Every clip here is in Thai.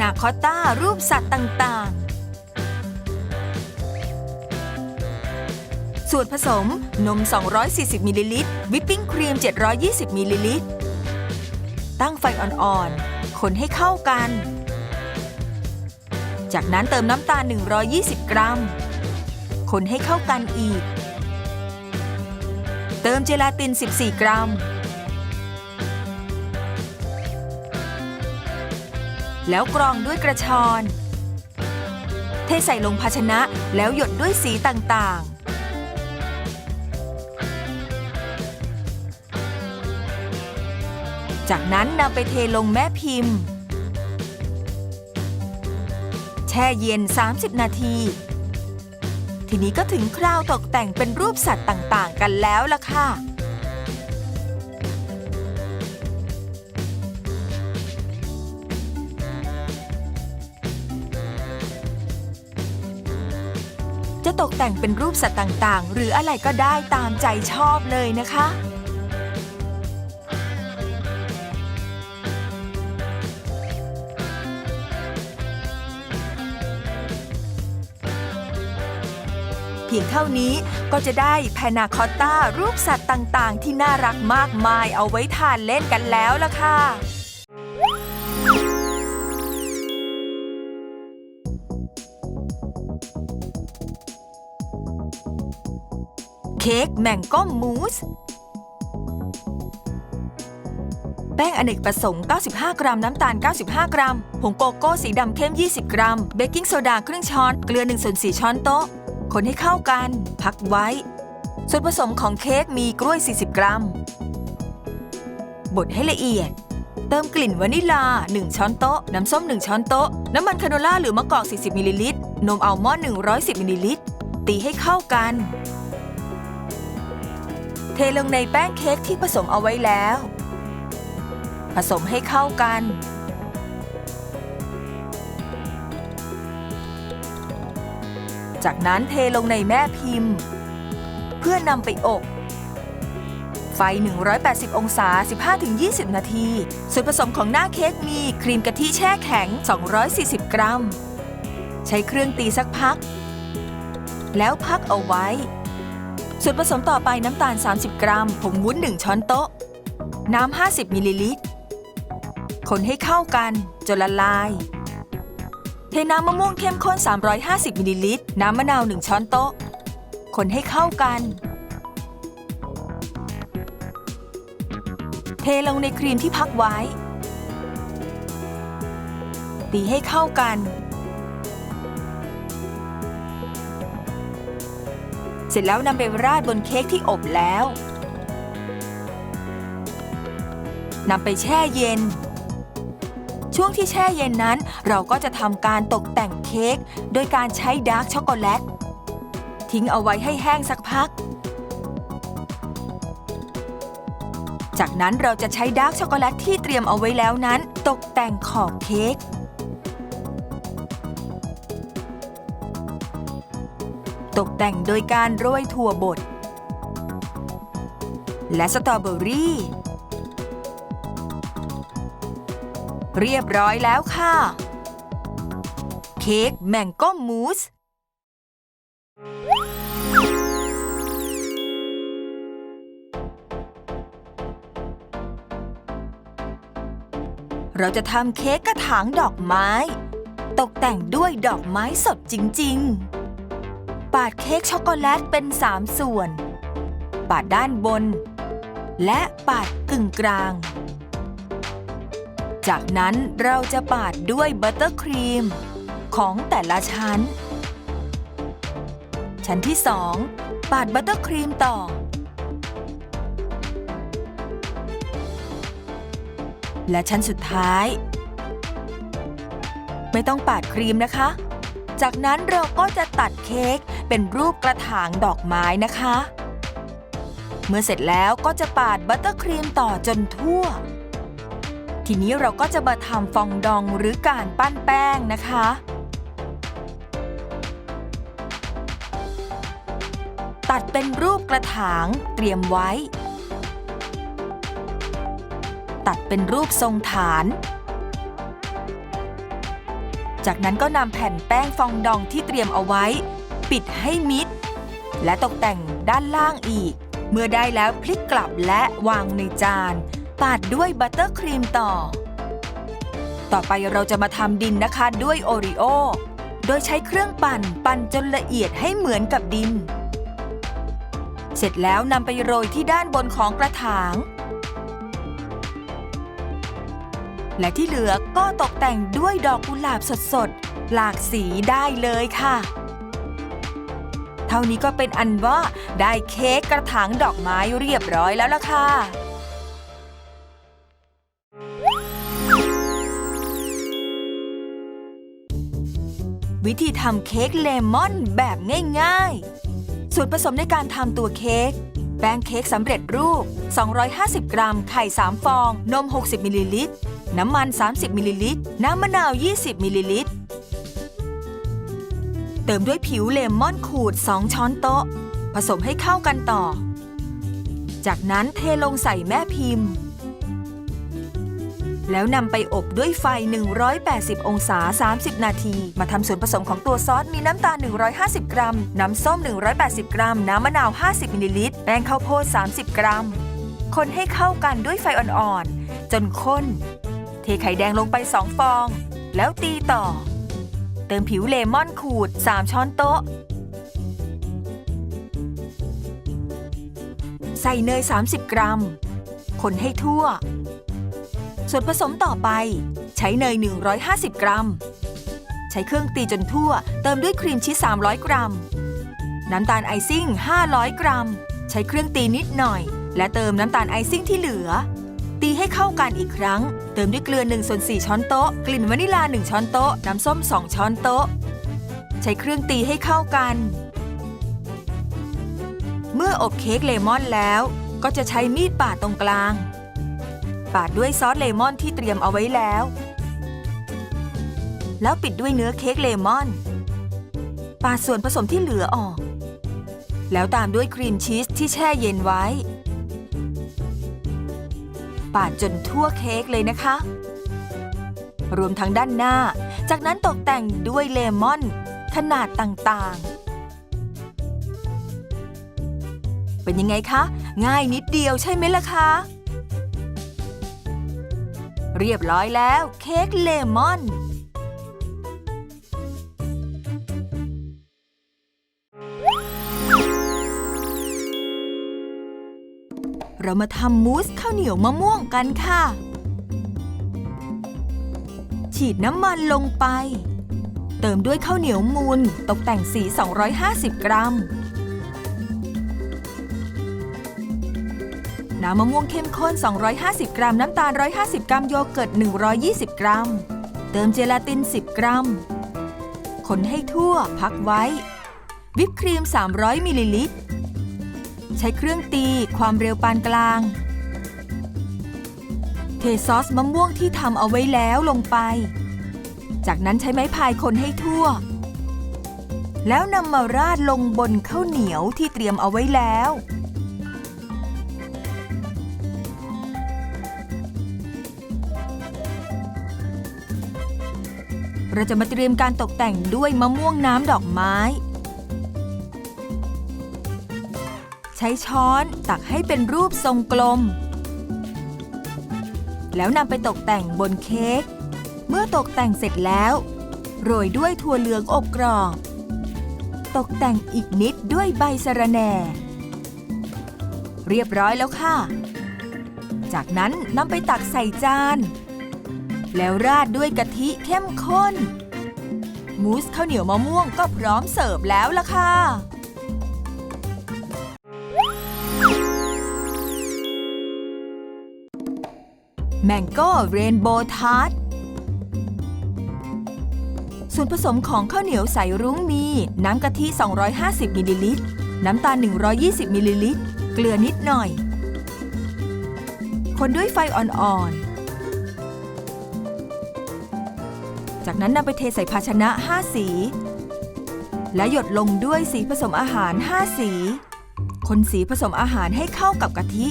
นาคอตต้ารูปสัตว์ต่างๆ ส่วนผสมนม 240 มิลลิลิตร วิปปิ้งครีม 720 มิลลิลิตร ตั้งไฟอ่อนๆ คนให้เข้ากัน จากนั้นเติมน้ำตาล 120 กรัม คนให้เข้ากันอีก เติมเจลาติน 14 กรัม แล้วกรองด้วยกระชอน เทใส่ลงภาชนะแล้วหยดด้วยสีต่างๆ จากนั้นนำไปเทลงแม่พิมพ์ แช่เย็น 30 นาที ทีนี้ก็ถึงคราวตกแต่งเป็นรูปสัตว์ต่างๆ กันแล้วล่ะค่ะ จะตกแต่งเป็นรูปสัตว์ต่างๆ หรืออะไรก็ได้ตามใจชอบเลยนะคะ เพียงเท่านี้ก็จะได้แพนาคอตต้ารูปสัตว์ต่างๆ ที่น่ารักมากมายเอาไว้ทานเล่นกันแล้วล่ะค่ะ ค้กแมงก้มมูส แป้งอเนกประสงค์ 95 กรัม น้ำตาล 95 กรัม ผงโกโก้สีดำเข้ม 20 กรัม เบกกิ้งโซดาครึ่งช้อน เกลือ1ส่วน4ช้อนโต๊ะ คนให้เข้ากัน พักไว้ ส่วนผสมของเค้กมีกล้วย 40 กรัม บดให้ละเอียด เติมกลิ่นวานิลลา1 ช้อนโต๊ะ น้ำส้ม 1 ช้อนโต๊ะ น้ำมันคาโนล่าหรือมะกอก 40มิลลิลิตร นมอัลมอนด์110มิลลิลิตร ตีให้เข้ากัน เทลงในแป้งเค้กที่ผสมเอาไว้แล้ว ผสมให้เข้ากัน จากนั้นเทลงในแม่พิมพ์ เพื่อนำไปอบ ไฟ 180 องศา 15-20 นาที ส่วนผสมของหน้าเค้กมีครีมกะทิแช่แข็ง 240 กรัม ใช้เครื่องตีสักพัก แล้วพักเอาไว้ ส่วนผสมต่อไปน้ำตาล 30 กรัม ผงวุ้น 1 ช้อนโต๊ะ น้ำ 50 มิลลิลิตร คนให้เข้ากันจนละลาย เทน้ำมะม่วงเข้มข้น 350 มิลลิลิตร น้ำมะนาว 1 ช้อนโต๊ะ คนให้เข้ากัน เทลงในครีมที่พักไว้ ตีให้เข้ากัน ร็จแล้วนำไปราดบนเค้กที่อบแล้วนำไปแช่เย็น ช่วงที่แช่เย็นนั้น เราก็จะทำการตกแต่งเค้กโดยการใช้ดาร์กช็อกโกแลต ทิ้งเอาไว้ให้แห้งสักพัก จากนั้นเราจะใช้ดาร์กช็อกโกแลตที่เตรียมเอาไว้แล้วนั้น ตกแต่งขอบเค้ก ตกแต่งโดยการโรยถั่วบด และสตรอเบอรี่ เรียบร้อยแล้วค่ะ เค้กแมงก้มูสเราจะทำเค้กกระถางดอกไม้ ตกแต่งด้วยดอกไม้สดจริง ๆ ปาดเค้กช็อกโกแลตเป็นสามส่วนปาดด้านบน และปาดกึ่งกลาง จากนั้นเราจะปาดด้วยบัตเตอร์ครีม ของแต่ละชั้น ชั้นที่สองปาดบัตเตอร์ครีมต่อ และชั้นสุดท้าย ไม่ต้องปาดครีมนะคะ จากนั้นเราก็จะตัดเค้กเป็นรูปกระถางดอกไม้นะคะ เมื่อเสร็จแล้วก็จะปาดบัตเตอร์ครีมต่อจนทั่ว ทีนี้เราก็จะมาทำฟองดองหรือการปั้นแป้งนะคะตัดเป็นรูปกระถางเตรียมไว้ ตัดเป็นรูปทรงฐาน จากนั้นก็นำแผ่นแป้งฟองดองที่เตรียมเอาไว้ ปิดให้มิด และตกแต่งด้านล่างอีก เมื่อได้แล้วพลิกกลับและวางในจานปาดด้วยบัตเตอร์ครีมต่อ ต่อไปเราจะมาทำดินนะคะด้วยโอริโอ โดยใช้เครื่องปั่นปั่นจนละเอียดให้เหมือนกับดิน เสร็จแล้วนำไปโรยที่ด้านบนของกระถาง และที่เหลือก็ตกแต่งด้วยดอกกุหลาบสดๆ หลากสีได้เลยค่ะ เท่านี้ก็เป็นอันว่าได้เค้กกระถางดอกไม้เรียบร้อยแล้วล่ะค่ะวิธีทำเค้กเลมอนแบบง่ายๆ ส่วนผสมในการทำตัวเค้ก แป้งเค้กสำเร็จรูป 250 กรัม ไข่ 3 ฟอง นม 60 มิลลิลิตร น้ำมัน 30มิลลิลิตร น้ำมะนาว 20มิลลิลิตร เติมด้วยผิวเลมอนขูด 2 ช้อนโต๊ะ ผสมให้เข้ากันต่อ จากนั้นเทลงใส่แม่พิมพ์ แล้วนำไปอบด้วยไฟ 180 องศา 30 นาที มาทำส่วนผสมของตัวซอส มีน้ำตาล 150 กรัม น้ำส้ม 180 กรัม น้ำมะนาว 50มิลลิลิตร แป้งข้าวโพด 30 กรัม คนให้เข้ากันด้วยไฟอ่อนๆ จนข้น เทไข่แดงลงไป2ฟอง แล้วตีต่อ เติมผิวเลมอนขูด 3 ช้อนโต๊ะ ใส่เนย 30 กรัม คนให้ทั่ว ส่วนผสมต่อไป ใช้เนย 150 กรัม ใช้เครื่องตีจนทั่ว เติมด้วยครีมชีส 300 กรัม น้ำตาลไอซิ่ง 500 กรัม ใช้เครื่องตีนิดหน่อย และเติมน้ำตาลไอซิ่งที่เหลือ ตีให้เข้ากันอีกครั้ง เติมด้วยเกลือ1ส่วน4ช้อนโต๊ะ กลิ่นวานิลา 1 ช้อนโต๊ะ น้ำส้ม 2 ช้อนโต๊ะ ใช้เครื่องตีให้เข้ากัน เมื่ออบเค้กเลมอนแล้ว ก็จะใช้มีดปาดตรงกลาง ปาดด้วยซอสเลมอนที่เตรียมเอาไว้แล้ว แล้วปิดด้วยเนื้อเค้กเลมอน ปาดส่วนผสมที่เหลือออก แล้วตามด้วยครีมชีสที่แช่เย็นไว้ ปาดจนทั่วเค้กเลยนะคะ รวมทั้งด้านหน้า จากนั้นตกแต่งด้วยเลมอน ขนาดต่างๆ เป็นยังไงคะ ง่ายนิดเดียวใช่ไหมล่ะคะเรียบร้อยแล้ว เค้กเลมอน เรามาทำมูสข้าวเหนียวมะม่วงกันค่ะ ฉีดน้ำมันลงไป เติมด้วยข้าวเหนียวมูนตกแต่งสี 250 กรัม น้ำมะม่วงเข้มข้น 250 กรัม น้ำตาล 150 กรัม โยเกิร์ต 120 กรัม เติมเจลาติน 10 กรัม คนให้ทั่วพักไว้ วิปครีม 300 มิลลิลิตร ใช้เครื่องตีความเร็วปานกลาง เทซอสมะม่วงที่ทำเอาไว้แล้วลงไป จากนั้นใช้ไม้พายคนให้ทั่ว แล้วนำมาราดลงบนข้าวเหนียวที่เตรียมเอาไว้แล้ว เราจะมาเตรียมการตกแต่งด้วยมะม่วงน้ำดอกไม้ ช้ช้อนตักให้เป็นรูปทรงกลม แล้วนำไปตกแต่งบนเค้ก เมื่อตกแต่งเสร็จแล้ว โรยด้วยถั่วเหลืองอบกรอบ ตกแต่งอีกนิดด้วยใบสะระแหน่ เรียบร้อยแล้วค่ะ จากนั้นนำไปตักใส่จาน แล้วราดด้วยกะทิเข้มข้น มูสข้าวเหนียวมะม่วงก็พร้อมเสิร์ฟแล้วล่ะค่ะ แมงโก้เรนโบว์ทาร์ตส่วนผสมของข้าวเหนียวใสรุ้งมี น้ำกะทิ 250มิลลิลิตร น้ำตาล 120มิลลิลิตร เกลือนิดหน่อย คนด้วยไฟอ่อนๆ จากนั้นนำไปเทใส่ภาชนะ 5 สี และหยดลงด้วยสีผสมอาหาร 5 สี คนสีผสมอาหารให้เข้ากับกะทิ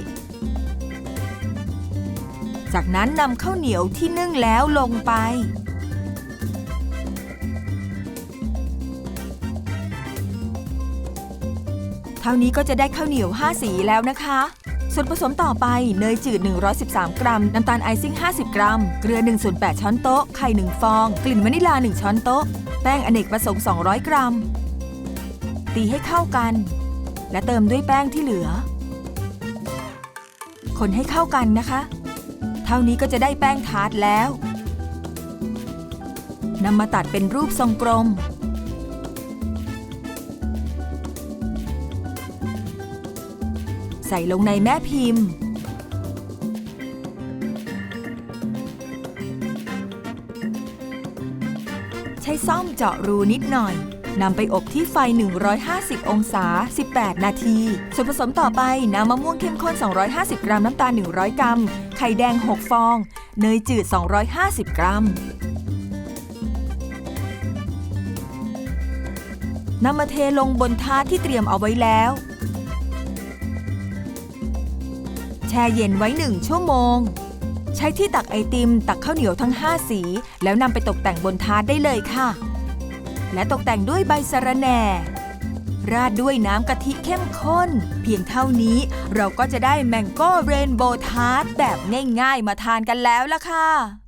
จากนั้นนำข้าวเหนียวที่นึ่งแล้วลงไป เท่านี้ก็จะได้ข้าวเหนียว 5 สีแล้วนะคะ ส่วนผสมต่อไปเนยจืด 113 กรัม น้ำตาลไอซิ่ง 50 กรัม เกลือ1ส่วน8ช้อนโต๊ะ ไข่ 1 ฟอง กลิ่นวานิลา 1 ช้อนโต๊ะ แป้งอเนกประสงค์ 200 กรัม ตีให้เข้ากัน และเติมด้วยแป้งที่เหลือคนให้เข้ากันนะคะ เท่านี้ก็จะได้แป้งทาร์ตแล้วนำมาตัดเป็นรูปทรงกลม ใส่ลงในแม่พิมพ์ ใช้ซ่อมเจาะรูนิดหน่อยนำไปอบที่ไฟ 150 องศา 18 นาที ส่วนผสมต่อไป น้ำมะม่วงเข้มข้น 250 กรัม น้ำตาล 100 กรัม ไข่แดง 6 ฟอง เนยจืด 250 กรัม นำมาเทลงบนทาร์ตที่เตรียมเอาไว้แล้ว แช่เย็นไว้1ชั่วโมง ใช้ที่ตักไอติม ตักข้าวเหนียวทั้ง 5 สี แล้วนำไปตกแต่งบนทาร์ตได้เลยค่ะ และตกแต่งด้วยใบสะระแหน่ ราดด้วยน้ำกะทิเข้มข้น เพียงเท่านี้เราก็จะได้แมงโก้เรนโบว์ทาร์ตแบบง่ายๆมาทานกันแล้วล่ะค่ะ